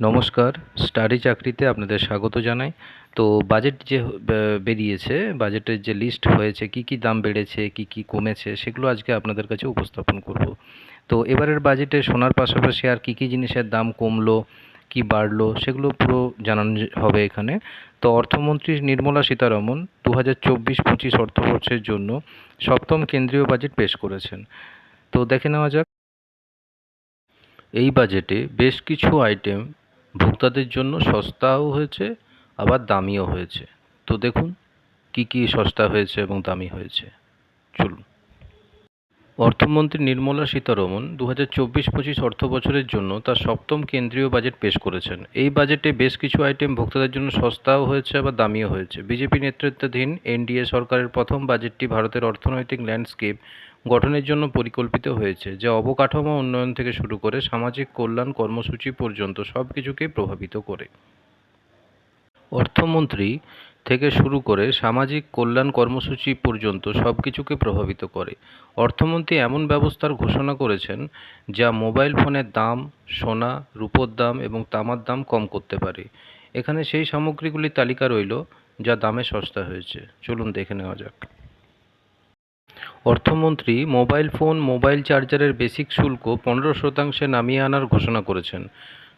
নমস্কার, স্টাডি চাকরিতে আপনাদের স্বাগত জানাই। তো বাজেট যে বেরিয়েছে বাজেটের যে লিস্ট হয়েছে, কি কি দাম বেড়েছে, কি কি কমেছে, সেগুলো আজকে আপনাদের কাছে উপস্থাপন করব। তো এবারের বাজেটে সোনার পাশাপাশি আর কি কি জিনিসের দাম কমলো, কি বাড়লো, সেগুলো পুরো জানানো হবে এখানে। তো অর্থমন্ত্রী নির্মলা সীতারমন দু হাজার চব্বিশ পঁচিশ অর্থবর্ষের জন্য সপ্তম কেন্দ্রীয় বাজেট পেশ করেছেন। তো দেখে নেওয়া যাক। এই বাজেটে বেশ কিছু আইটেম ভোক্তাদের জন্য সস্তাও হয়েছে, আবার দামিও হয়েছে। তো দেখুন, কি কি সস্তা হয়েছে এবং দামি হয়েছে। চলুন। অর্থমন্ত্রী নির্মলা সীতারমন দু হাজার চব্বিশ পঁচিশ অর্থ বছরের জন্য তার সপ্তম কেন্দ্রীয় বাজেট পেশ করেছেন। এই বাজেটে বেশ কিছু আইটেম ভোক্তাদের জন্য সস্তাও হয়েছে, আবার দামিও হয়েছে। বিজেপি নেতৃত্বাধীন এনডিএ সরকারের প্রথম বাজেটটি ভারতের অর্থনৈতিক ল্যান্ডস্কেপ গঠনের জন্য পরিকল্পিত হয়েছে, যা অবকাঠামো উন্নয়ন থেকে শুরু করে সামাজিক কল্যাণ কর্মসূচি পর্যন্ত সব কিছুকেই প্রভাবিত করে। অর্থমন্ত্রী থেকে শুরু করে সামাজিক কল্যাণ কর্মসূচি পর্যন্ত সব কিছুকে প্রভাবিত করে। অর্থমন্ত্রী এমন ব্যবস্থার ঘোষণা করেছেন, যা মোবাইল ফোনের দাম, সোনা, রূপোর দাম এবং তামার দাম কম করতে পারে। এখানে সেই সামগ্রীগুলির তালিকা রইল, যা দামে সস্তা হয়েছে। চলুন দেখে নেওয়া যাক। অর্থমন্ত্রী মোবাইল ফোন, মোবাইল চার্জারের বেসিক শুল্ক পনেরো শতাংশে নামিয়ে আনার ঘোষণা করেছেন।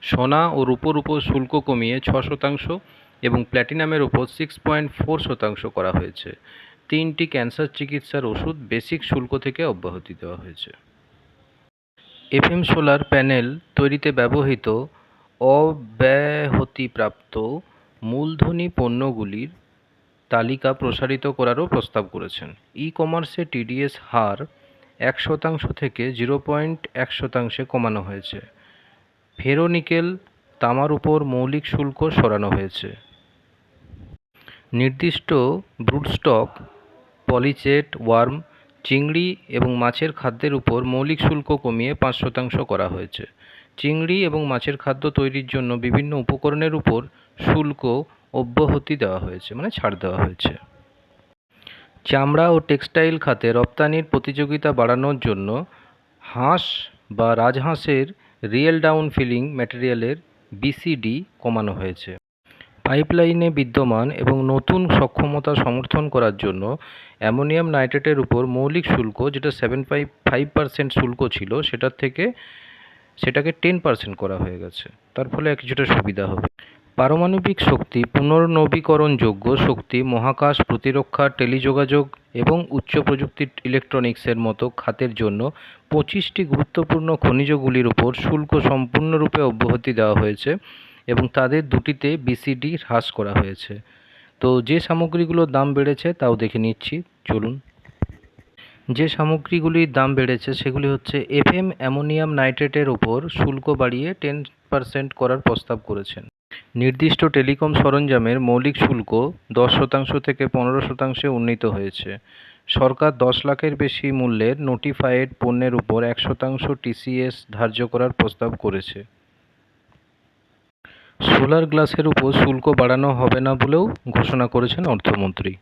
সোনা ও রূপোর উপর শুল্ক কমিয়ে ছ শতাংশ এবং প্ল্যাটিনামের উপর সিক্স পয়েন্ট ফোর শতাংশ করা হয়েছে। তিনটি ক্যান্সার চিকিৎসার ওষুধ বেসিক শুল্ক থেকে অব্যাহতি দেওয়া হয়েছে। এফএম সোলার প্যানেল তৈরিতে ব্যবহৃত অব্যাহতিপ্রাপ্ত মূলধনী পণ্যগুলির তালিকা প্রসারিত করারও প্রস্তাব করেছেন। ই কমার্সে টিডিএস হার এক শতাংশ থেকে জিরো পয়েন্ট এক শতাংশে কমানো হয়েছে। ফেরোনিকেল তামার উপর মৌলিক শুল্ক সরানো হয়েছে। নির্দিষ্ট ব্রুডস্টক পলিচেট, ওয়ার্ম, চিংড়ি এবং মাছের খাদ্যের উপর মৌলিক শুল্ক কমিয়ে পাঁচ শতাংশ করা হয়েছে। চিংড়ি এবং মাছের খাদ্য তৈরির জন্য বিভিন্ন উপকরণের উপর শুল্ক অব্যাহতি দেওয়া হয়েছে মানে ছাড় দেওয়া হয়েছে। চামড়া ও টেক্সটাইল খাতে রপ্তানির প্রতিযোগিতা বাড়ানোর জন্য হাঁস বা রাজহাঁসের রিয়েল ডাউন ফিলিং ম্যাটেরিয়ালের বিসিডি কমানো হয়েছে। পাইপলাইনে বিদ্যমান এবং নতুন সক্ষমতা সমর্থন করার জন্য অ্যামোনিয়াম নাইট্রেটের উপর মৌলিক শুল্ক, যেটা সেভেন ফাইভ ফাইভ পার্সেন্ট শুল্ক ছিল, সেটার থেকে, সেটাকে টেন পার্সেন্ট করা হয়ে গেছে। তার ফলে কিছুটা সুবিধা হবে। পারমাণবিক শক্তি পুনর্নবীকরণযোগ্য শক্তি, মহাকাশ প্রতিরক্ষা, টেলিযোগাযোগ এবং উচ্চ প্রযুক্তি ইলেকট্রনিক্সের মতো খাতের জন্য পঁচিশটি গুরুত্বপূর্ণ খনিজগুলির উপর শুল্ক সম্পূর্ণরূপে অব্যাহতি দেওয়া হয়েছে এবং তাদের দুটিতে বিসিডি হ্রাস করা হয়েছে। তো যে সামগ্রীগুলোর দাম বেড়েছে তাও দেখে নিচ্ছি, চলুন। যে সামগ্রীগুলির দাম বেড়েছে সেগুলি হচ্ছে এফএম অ্যামোনিয়াম নাইট্রেটের ওপর শুল্ক বাড়িয়ে টেন পার্সেন্ট করার প্রস্তাব করেছেন। নির্দিষ্ট টেলিকম সরঞ্জামের মৌলিক শুল্ক দশ শতাংশ থেকে পনেরো শতাংশে উন্নীত হয়েছে। সরকার দশ লাখের বেশি মূল্যের নোটিফায়েড পণ্যের উপর এক শতাংশ টিসিএস ধার্য করার প্রস্তাব করেছে। সোলার গ্লাসের উপর শুল্ক বাড়ানো হবে না বলেও ঘোষণা করেছেন অর্থমন্ত্রী।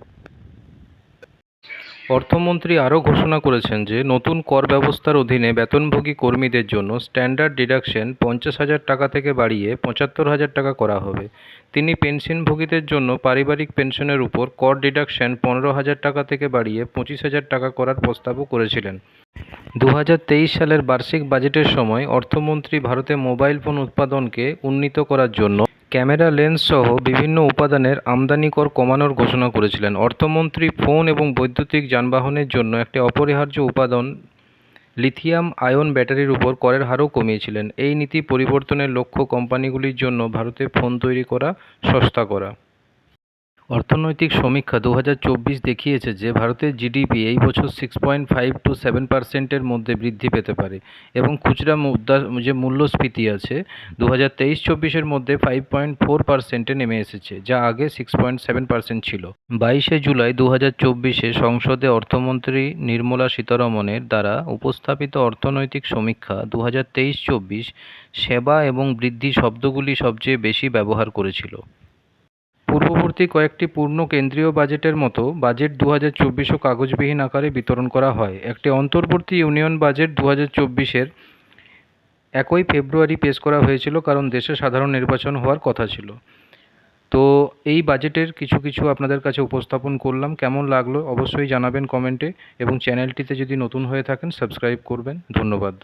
অর্থমন্ত্রী আরও ঘোষণা করেছেন যে, নতুন কর ব্যবস্থার অধীনে বেতনভোগী কর্মীদের জন্য স্ট্যান্ডার্ড ডিডাকশন পঞ্চাশ হাজার টাকা থেকে বাড়িয়ে পঁচাত্তর হাজার টাকা করা হবে। তিনি পেনশনভোগীদের জন্য পারিবারিক পেনশনের উপর কর ডিডাকশন পনেরো হাজার টাকা থেকে বাড়িয়ে পঁচিশ হাজার টাকা করার প্রস্তাবও করেছিলেন। দু হাজার তেইশ সালের বার্ষিক বাজেটের সময় অর্থমন্ত্রী ভারতে মোবাইল ফোন উৎপাদনকে উন্নীত করার জন্য ক্যামেরা লেন্স সহ বিভিন্ন উপাদানের আমদানি কর কমানোর ঘোষণা করেছিলেন। অর্থমন্ত্রী ফোন এবং বৈদ্যুতিক যানবাহনের জন্য একটি অপরিহার্য উপাদান লিথিয়াম আয়ন ব্যাটারির উপর করের হারও কমিয়েছিলেন। এই নীতি পরিবর্তনের লক্ষ্য কোম্পানিগুলির জন্য ভারতে ফোন তৈরি করা, সস্তা করা। অর্থনৈতিক সমীক্ষা দু হাজার চব্বিশ দেখিয়েছে যে ভারতের জিডিপি এই বছর six point five two seven পার্সেন্টের মধ্যে বৃদ্ধি পেতে পারে এবং খুচরা মুদ্রা যে মূল্যস্ফীতি আছে দু হাজার তেইশ চব্বিশের মধ্যে ফাইভ পয়েন্ট ফোর পার্সেন্টে নেমে এসেছে, যা আগে সিক্স পয়েন্ট সেভেন পার্সেন্ট ছিল। বাইশে জুলাই দু হাজার চব্বিশে সংসদে অর্থমন্ত্রী নির্মলা সীতারমনের দ্বারা উপস্থাপিত অর্থনৈতিক সমীক্ষা দু হাজার তেইশ চব্বিশ সেবা এবং বৃদ্ধি শব্দগুলি সবচেয়ে বেশি ব্যবহার করেছিল। পূর্ববর্তী কয়েকটি পূর্ণ কেন্দ্রীয় বাজেটের মতো বাজেট দু হাজার চব্বিশও কাগজবিহীন আকারে বিতরণ করা হয়। একটি অন্তর্বর্তী ইউনিয়ন বাজেট দু হাজার চব্বিশের একই ফেব্রুয়ারি পেশ করা হয়েছিল কারণ দেশে সাধারণ নির্বাচন হওয়ার কথা ছিল। তো এই বাজেটের কিছু কিছু আপনাদের কাছে উপস্থাপন করলাম। কেমন লাগল অবশ্যই জানাবেন কমেন্টে এবং চ্যানেলটিতে যদি নতুন হয়ে থাকেন সাবস্ক্রাইব করবেন। ধন্যবাদ।